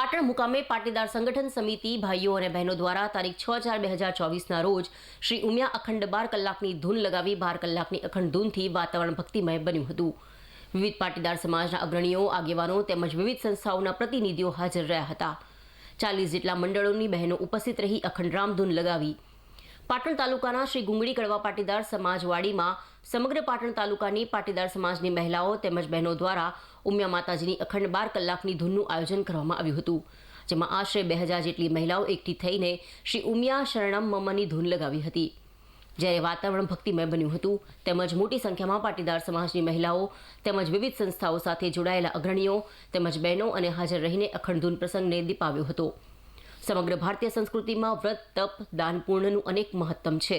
પાટણ મુકામે પાટીદાર સંગઠન સમિતિ ભાઈઓ અને બહેનો દ્વારા તારીખ છ ચાર બે હજાર ચોવીસના રોજ શ્રી ઉમિયા અખંડ બાર કલાકની ધૂન લગાવી બાર કલાકની અખંડ ધૂનથી વાતાવરણ ભક્તિમય બન્યું હતું. વિવિધ પાટીદાર સમાજના અગ્રણીઓ, આગેવાનો તેમજ વિવિધ સંસ્થાઓના પ્રતિનિધિઓ હાજર રહ્યા હતા. ચાલીસ જેટલા મંડળોની બહેનો ઉપસ્થિત રહી અખંડ રામધૂન લગાવી પાટણ તાલુકાના શ્રી ગુંગળી કડવા પાટીદાર સમાજવાડીમાં સમગ્ર પાટણ તાલુકાની પાટીદાર સમાજની મહિલાઓ તેમજ બહેનો દ્વારા ઉમિયા માતાજીની અખંડ બાર કલાકની ધૂનનું આયોજન કરવામાં આવ્યું હતું, જેમાં આશરે બે હજાર જેટલી મહિલાઓ એકઠી થઈને શ્રી ઉમિયા શરણમ મમની ધૂન લગાવી હતી. જ્યારે વાતાવરણ ભક્તિમય બન્યું હતું, તેમજ મોટી સંખ્યામાં પાટીદાર સમાજની મહિલાઓ તેમજ વિવિધ સંસ્થાઓ સાથે જોડાયેલા અગ્રણીઓ તેમજ બહેનો અને હાજર રહીને અખંડ ધૂન પ્રસંગને દીપાવ્યો હતો. સમગ્ર ભારતીય સંસ્કૃતિમાં વ્રત, તપ, દાન પૂર્ણનું અનેક મહત્તમ છે.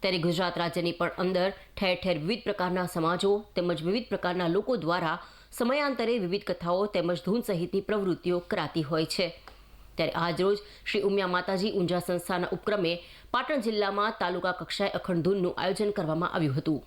ત્યારે ગુજરાત રાજ્યની પણ અંદર ઠેર ઠેર વિવિધ પ્રકારના સમાજો તેમજ વિવિધ પ્રકારના લોકો દ્વારા સમયાંતરે વિવિધ કથાઓ તેમજ ધૂન સહિતની પ્રવૃત્તિઓ કરાતી હોય છે. ત્યારે આજરોજ શ્રી ઉમિયા માતાજી ઊંઝા સંસ્થાના ઉપક્રમે પાટણ જિલ્લામાં તાલુકા કક્ષાએ અખંડ ધૂનનું આયોજન કરવામાં આવ્યું હતું.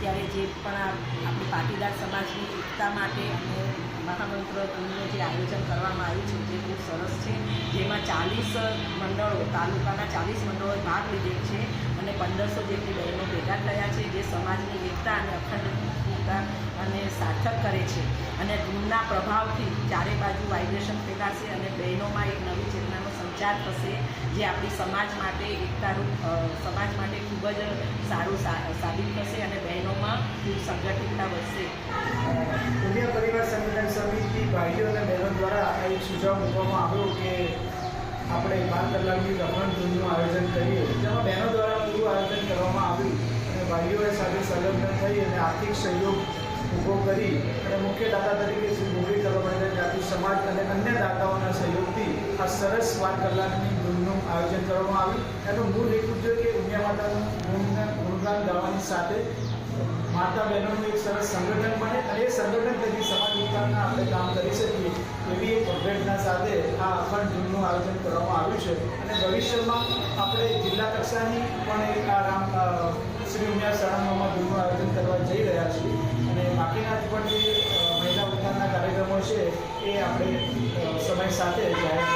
અત્યારે જે પણ આપણી પાટીદાર સમાજની એકતા માટે અને મહામંત્ર ધૂનનું જે આયોજન કરવામાં આવ્યું છે તે ખૂબ સરસ છે. જેમાં ચાલીસ મંડળો, તાલુકાના ચાલીસ મંડળોએ ભાગ લીધેલ છે અને પંદરસો જેટલી બહેનો ભેગા થયા છે, જે સમાજની એકતા અને અખંડતા અને સાર્થક કરે છે. અને ધૂનના પ્રભાવથી ચારે બાજુ વાઇબ્રેશન ફેલાશે અને બહેનોમાં એક નવી ચેતનાનો સંચાર થશે, જે આપણી સમાજ માટે એકતારૂપ સમાજ માટે ખૂબ જ સારું સાબિત થશે. વધશે. ઉમિયા પરિવાર સંગઠન સમિતિ ભાઈઓ અને બહેનો દ્વારા એક સુઝાવ મૂકવામાં આવ્યો કે આપણે બાર કલાકની રમણ ધૂનનું આયોજન કરીએ. જેમાં બહેનો દ્વારા પૂરું આયોજન કરવામાં આવ્યું અને ભાઈઓએ સાથે સંલગ્ન થઈ અને આર્થિક સહયોગ ઊભો કરી અને મુખ્ય દાતા તરીકે શ્રી મોગરી તરફ જાતિ સમાજ અને અન્ય દાતાઓના સહયોગથી આ સરસ બાર કલાકની ધૂનનું આયોજન કરવામાં આવ્યું. એનો મૂળ હેતુ છે કે ઉમિયા માતાનું ગુણગાન ગાવાની સાથે માતા બહેનોનું એક સરસ સંગઠન બને અને એ સંગઠન થકી સમાજ વિકાસના આપણે કામ કરી શકીએ એવી એક અભ્યર્થના સાથે આ અખંડ ધૂનનું આયોજન કરવામાં આવ્યું છે. અને ભવિષ્યમાં આપણે જિલ્લા કક્ષાની પણ એક આ રામ શ્રી ઉમિયા શાળામાં ધૂનનું આયોજન કરવા જઈ રહ્યા છીએ. અને બાકીના પણ જે મહિલા ઉત્થાનના કાર્યક્રમો છે, એ આપણે સમય સાથે જાહેર